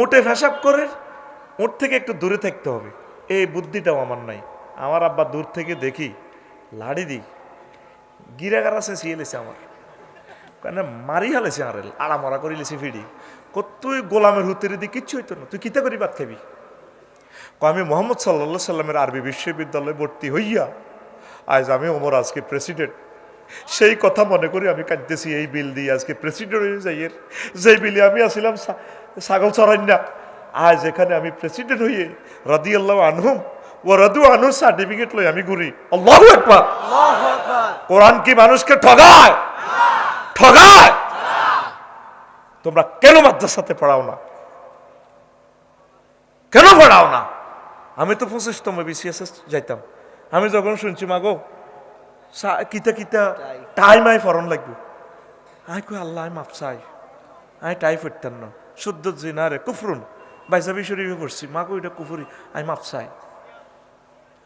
উঠে ফেসাব করে উঠ থেকে একটু দূরে থাকতে হবে। এই বুদ্ধিটাও আমার নাই। আমার আব্বা দূর থেকে দেখি, লাড়ি দিই। গিরাগার আছে সিয়েলেছে আমার। কেন মারি হালেছে আর আড়া মরা করি লেছে ফিডি। তুই গোলামের হুতের দিয়ে কিচ্ছু হইতো না। তুই কিতা করি ভাত খাবি? আমি মোহাম্মদ সাল্লা সাল্লামের আরবি বিশ্ববিদ্যালয়ে ভর্তি হইয়া, আজ আমি ওমর, আজকে প্রেসিডেন্ট। সেই কথা মনে করি আমি কাঁদতেছি, এই বিল দিয়ে আজকে প্রেসিডেন্ট হয়ে যাই এর যেই বিলে আমি আসিলাম ছাগল চড়াই না। আজ এখানে আমি প্রেসিডেন্ট হইয়ে রাদি আল্লাহ আনহুম ও রাদু আনহু সার্টিফিকেট লই আমি ঘুরি। আল্লাহ একবার কোরআন কি মানুষকে ঠগায়? ঠগায়? তোমরা কেন মাদ্রাসাতে পড়াও না? কেন পড়াও না? আমি তো পঁচিশতম বিসিএস যাইতাম। আমি যখন শুনছি মাগো কিতা কিতা টাইম আই ফরন লাগবো। আই কই আল্লাহ আমি মাপ চাই। আই টাই ফেরতাম না। শুদ্ধ জিনারে, কুফরুন। বাইসাবি শরীফে পড়ছি, মা কই এটা কুফুরি, আমি মাপ চাই।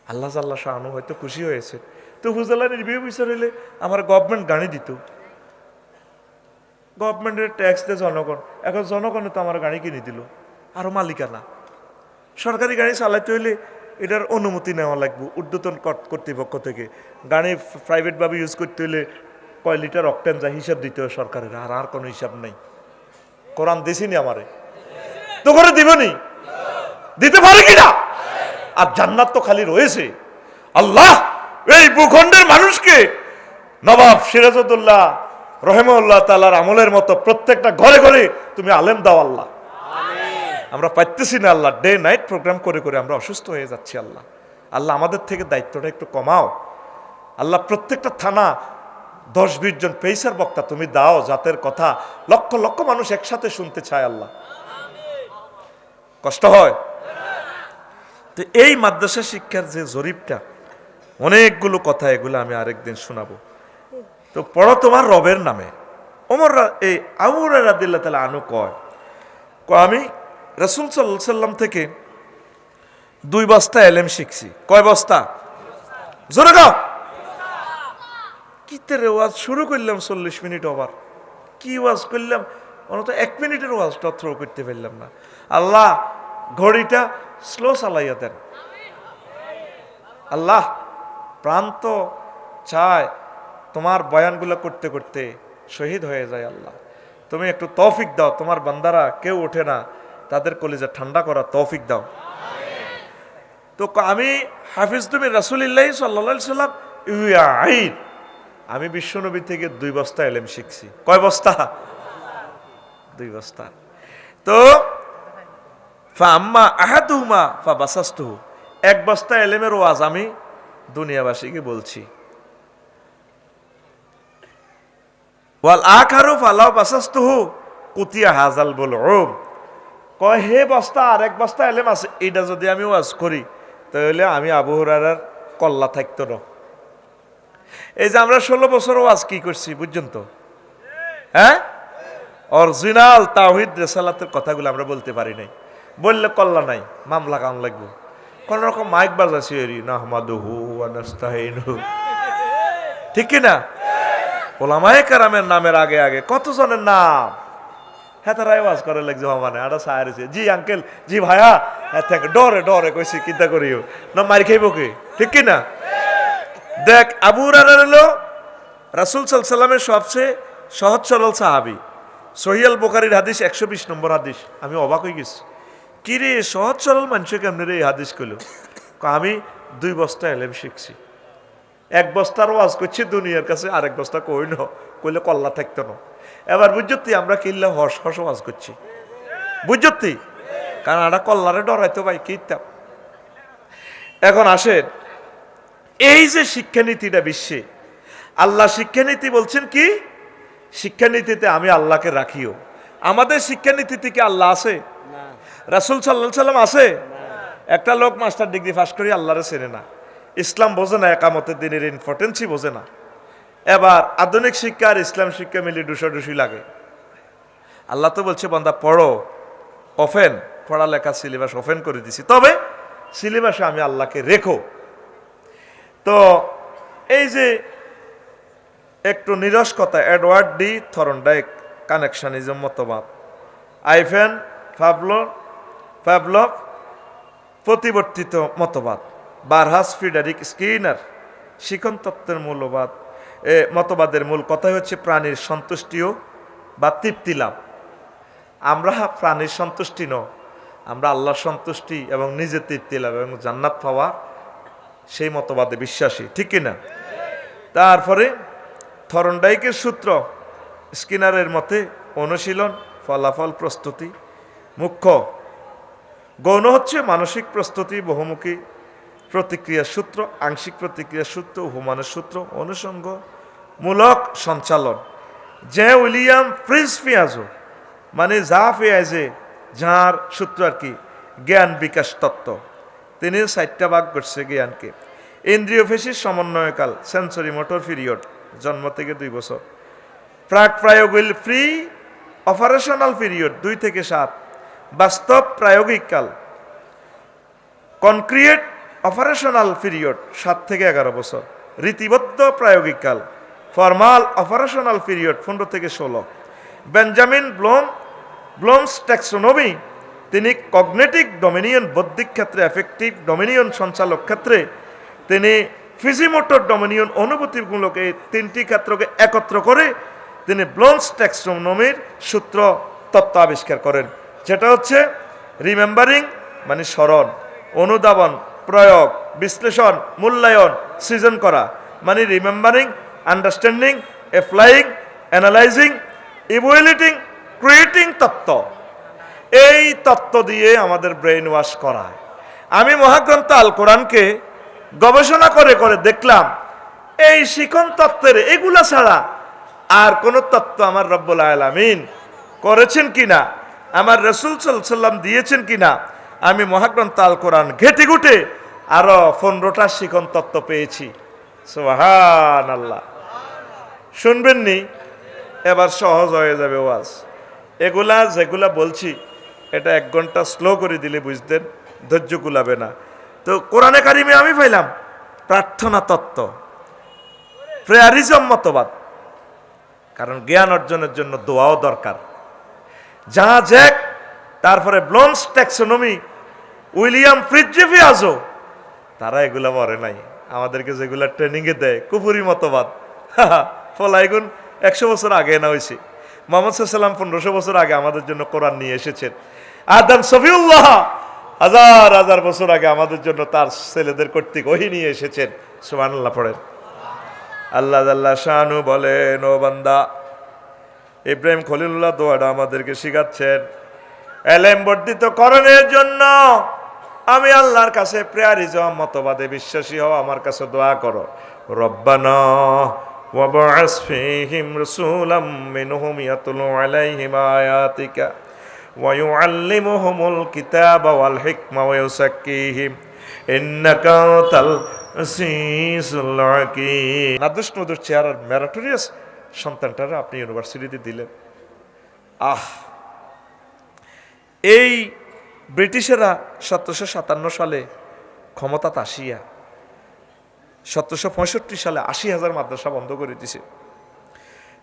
আল্লাহ জাল্লাহ শাহানু হয়তো খুশি হয়েছে। তো হুজালা নির্বিহ বিচার হইলে আমার গভর্নমেন্ট গাড়ি দিত। গভর্নমেন্টের ট্যাক্স দেয় জনগণ। এখন জনগণে তো আমার গাড়ি কিনে দিল আরও মালিকানা। সরকারি গাড়ি চালাইতে হইলে এটার অনুমতি নেওয়া লাগবে, ঊর্ধ্বতন কর্ত- কর্তৃপক্ষ থেকে। গাড়ি প্রাইভেটভাবে ইউজ করতে হলে কয় লিটার অকটেন যা হিসাব দিতে হয় সরকারের, আর আর কোনো হিসাব নেই। কোরআন দিছিনি আমারে। তো করে দিবনি? দিতে পারে কিনা? আর জান্নাত তো খালি রয়েছে। আল্লাহ এই ভূখণ্ডের মানুষকে নবাব সিরাজউদ্দৌল্লাহ রহেমউল্লাহ তালার আমলের মতো প্রত্যেকটা ঘরে ঘরে তুমি আলেম দাও আল্লাহ। আমরা পাইতেছি না আল্লাহ। ডে নাইট প্রোগ্রাম করে করে আমরা অসুস্থ হয়ে যাচ্ছি আল্লাহ। আল্লাহ আমাদের থেকে দায়িত্বটা একটু কমাও। আল্লাহ প্রত্যেকটা থানা দশ বিশ জন পেইসার বক্তা তুমি দাও জাতের কথা। লক্ষ লক্ষ মানুষ একসাথে শুনতে চায় আল্লাহ। কষ্ট হয়? তো এই মাদ্রাসা শিক্ষার যে জরিপটা, অনেকগুলো কথা এগুলো আমি আরেকদিন শোনাবো। তো পড়ো তোমার রবের নামে। ওমর এই আবুর রাদিল্লা তালা আনু কয় আমি রসুল সাল্লাহ সাল্লাম থেকে দুই বস্তা এলেম শিখছি। কয় বস্তা? জোরে গাও কিতে রে ওয়াজ? শুরু করলাম চল্লিশ মিনিট ওভার। কি ওয়াজ করলাম? অন্তত এক মিনিটের ওয়াজটা থ্রো করতে পারলাম না। আল্লাহ, ঘড়িটা স্লো চালাইয়া দেন। আল্লাহ, প্রান্ত চায় তোমার বয়ানগুলো করতে করতে শহীদ হয়ে যায় আল্লাহ। তুমি একটু তৌফিক দাও, তোমার বান্দারা কেউ ওঠে না। তাদের কলিজা ঠান্ডা করা তৌফিক দাও। তো আমি হাফিজ তুমি রাসুলিল্লাহ সাল্লা সাল্লাম ইউ আইন আমি বিশ্বনবী থেকে দুই বস্তা এলেম শিখছি। কয় বস্তা? দুই বস্তা। তো, ফা এক বস্তা এলেমের ওয়াজ আমি দুনিয়াবাসীকে বলছি। কয়, হে বস্তা এক বস্তা এলেম আছে যদি আমি ওয়াজ করি, তাহলে আমি আবু কল্লা থাকতো না। এই যে আমরা ষোলো বছর ওয়াজ কি করছি, বুঝছেন তো? হ্যাঁ? অরিজিনাল তাওহিদ রেসালাতের কথাগুলো আমরা বলতে পারি নাই। বললে কল্লা নাই, মামলা কাম লাগবো। কোন রকম মাইক বাজাছি ঠিক কি না ওলামায়ে কারামের নামের আগে আগে, কতজনের নাম? হ্যাঁ তারা আওয়াজ করে লাগছে মানে আটা সাহারেছে জি, আঙ্কেল, জি ভাইয়া হ্যাঁ ডরে ডরে কইছি চিন্তা করিও। না, মারি খাইব কি? ঠিক কি না দেখ, আবু হুরায়রা হলো রাসুল সাল্লামের সবচেয়ে সহজ সরল সাহাবি। সহিয়াল বোকারির হাদিস একশো বিশ নম্বর হাদিস। আমি অবাক হয়ে গেছি। কি রে, সহজ সরল মানুষকে কেমনি রে এই হাদিস কইল? আমি দুই বস্তা এলেম শিখছি। এক বস্তার ওয়াজ করছি দুনিয়ার কাছে, আরেক বস্তা কই ন কইলে কল্লা থাকতো না। এবার বুঝতি আমরা কিনলে হস হস ওয়াজ করছি? বুঝতি কারণ আমরা কল্লারে ডরাইতো ভাই কিনতাম এখন আসেন এই যে শিক্ষানীতিটা বিশ্বে আল্লাহ শিক্ষানীতি বলছেন কি? শিক্ষানীতিতে আমি আল্লাহকে রাখিও। আমাদের শিক্ষানীতিতে কি আল্লাহ আছে? রাসুল সাল্লাহ সাল্লাম আছে? একটা লোক মাস্টার ডিগ্রি পাস করি আল্লাহরে চেনে না। ইসলাম বোঝে না একামতের দিনের ইম্পর্টেন্সই বোঝে না। এবার আধুনিক শিক্ষা আর ইসলাম শিক্ষা মিলে ডুসাডুসি লাগে। আল্লাহ তো বলছে বান্দা পড়ো। ওফেন পড়ালেখা সিলেবাস ওফেন করে দিছি। তবে সিলেবাসে আমি আল্লাহকে রেখো। তো এই যে একটু নিরস কথা এডওয়ার্ড ডি থরন থরনডাইক কানেকশনিজম মতবাদ। আইফেন ফাবলো ফ্যাবলভ প্রতিবর্তিত মতবাদ। বারহাস ফিডারিক স্কিনার শিখন তত্ত্বের মূল্যবাদ। এ মতবাদের মূল কথাই হচ্ছে প্রাণীর সন্তুষ্টিও বা তৃপ্তি লাভ। আমরা প্রাণীর সন্তুষ্টি ন আমরা আল্লাহর সন্তুষ্টি এবং নিজের তৃপ্তি লাভ এবং জান্নাত পাওয়া সেই মতবাদে বিশ্বাসী, ঠিক কিনা? তারপরে থরনডাইকের সূত্র, স্কিনারের মতে অনুশীলন, ফলাফল প্রস্তুতি মুখ্য। গৌণ হচ্ছে মানসিক প্রস্তুতি, বহুমুখী প্রতিক্রিয়ার সূত্র, আংশিক প্রতিক্রিয়ার সূত্র, হুমানের সূত্র অনুষঙ্গ মূলক সঞ্চালন। যে উইলিয়াম প্রিন্স পিয়াজো মানে যা পেঁয়াজে যাঁর সূত্র আর কি, জ্ঞান বিকাশ তত্ত্ব। তিনি চারটা ভাগ করছে জ্ঞানকে ইন্দ্রিয় ফেসির সমন্বয়কাল সেন্সরি মোটর পিরিয়ড, জন্ম থেকে দুই বছর। প্রাক প্রায়োগিক ফ্রি অপারেশনাল পিরিয়ড, দুই থেকে সাত। বাস্তব প্রায়োগিক কাল, কনক্রিয়েট অপারেশনাল পিরিয়ড, সাত থেকে এগারো বছর। রীতিবদ্ধ প্রায়োগিক কাল, ফর্মাল অপারেশনাল পিরিয়ড, পনেরো থেকে ষোলো। বেঞ্জামিন ব্লোম, ব্লোমস ট্যাক্সোনমি তিনি কগনেটিক ডমিনিয়ন বৌদ্ধিক ক্ষেত্রে এফেক্টিভ ডমিনিয়ন সঞ্চালক ক্ষেত্রে, তিনি ফিজিমোটর ডমিনিয়ন অনুভূতিমূলক এই তিনটি ক্ষেত্রকে একত্র করে তিনি ব্লোমস ট্যাক্সোনমির সূত্র তত্ত্ব আবিষ্কার করেন। যেটা হচ্ছে রিমেম্বারিং মানে স্মরণ, অনুধাবন, প্রয়োগ, বিশ্লেষণ, মূল্যায়ন, সৃজন করা মানে remembering understanding applying analysing evaluating creating তত্ত্ব। এই তত্ত্ব দিয়ে আমাদের ব্রেইন ওয়াশ করায়। আমি মহাগ্রন্থ আল কোরআনকে গবেষণা করে করে দেখলাম, এই শিখন তত্ত্বের এগুলা ছাড়া আর কোন তত্ত্ব আমার রব্বুল আলামিন করেছেন কিনা, আমার রসুল সাল্লাম দিয়েছেন কিনা, আমি মহাগ্রন্থ আল কোরআন ঘেটে ঘুটে আরও পনেরোটা শিখন তত্ত্ব পেয়েছি। সোহান আল্লাহ শুনবেননি? এবার সহজ হয়ে যাবে ওয়াজ। এগুলা যেগুলা বলছি এটা এক ঘণ্টা স্লো করে দিলে বুঝতেন, ধৈর্য কুলাবে না। তো কোরআনে কারিমে আমি পাইলাম, প্রার্থনা তত্ত্ব। প্রেয়ারিজম মতবাদ। কারণ জ্ঞান অর্জনের জন্য দোয়াও দরকার। যা জ্যাক, তারপরে ব্লন্স ট্যাক্সোনমি, উইলিয়াম ফ্রিজিফি আজো তারা এগুলা মরে নাই। আমাদেরকে যেগুলা ট্রেনিংয়ে দেয় কুপুরি মতবাদ। ফলাইগুন একশো বছর আগে না হয়েছে মোহাম্মদ সাল্লাম পনেরোশো বছর আগে আমাদের জন্য কোরআন নিয়ে এসেছেন। আদম সফিউল্লাহ, হাজার হাজার বছর আগে আমাদের জন্য তার ছেলেদের কর্তৃক ওহি নিয়ে এসেছেন। সুমান আল্লাহ পড়েন। আল্লাহ আল্লাহ শাহানু বলেন, ও বান্দা, ইব্রাহিম খলিলুল্লাহ দোয়াটা আমাদেরকে শিখাচ্ছেন। এলেম বর্ধিত করণের জন্য আমি আল্লাহর কাছে প্রেয়ারিজম, মতবাদে বিশ্বাসী হও আমার কাছে দোয়া করো। রব্বানা وابعث فيهم رسولا منهم يتلو عليهم آياتك ويعلمهم الكتاب والحكمة ويزكيهم إنك أنت العزيز الحكيم নাদুস নদুর চেয়ার ম্যারাটোরিয়াস সন্তানটারা আপনি ইউনিভার্সিটিতে দিলেন আহ এই ব্রিটিশেরা সতেরোশো সাতান্ন সালে ক্ষমতাতে আসিয়া সতেরোশো পঁয়ষট্টি সালে আশি হাজার মাদ্রাসা বন্ধ করে দিছে।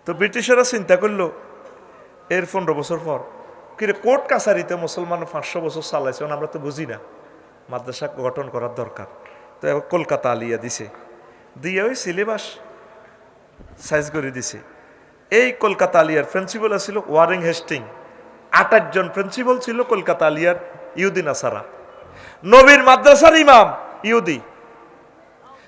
তো ব্রিটিশেরা চিন্তা করল, এর পনেরো বছর পর কিরে কোর্ট কাছারিতে মুসলমান পাঁচশো বছর চালাইছে আমরা তো বুঝি না, মাদ্রাসা গঠন করার দরকার। তো এবার কলকাতা আলিয়া দিছে। দিয়ে ওই সিলেবাস সাইজ করে দিছে। এই কলকাতা আলিয়ার প্রিন্সিপাল ছিল ওয়ারিং হেস্টিং। আটাশ জন প্রিন্সিপাল ছিল কলকাতা আলিয়ার ইউদিন আসারা। নবীর মাদ্রাসার ইমাম ইউদি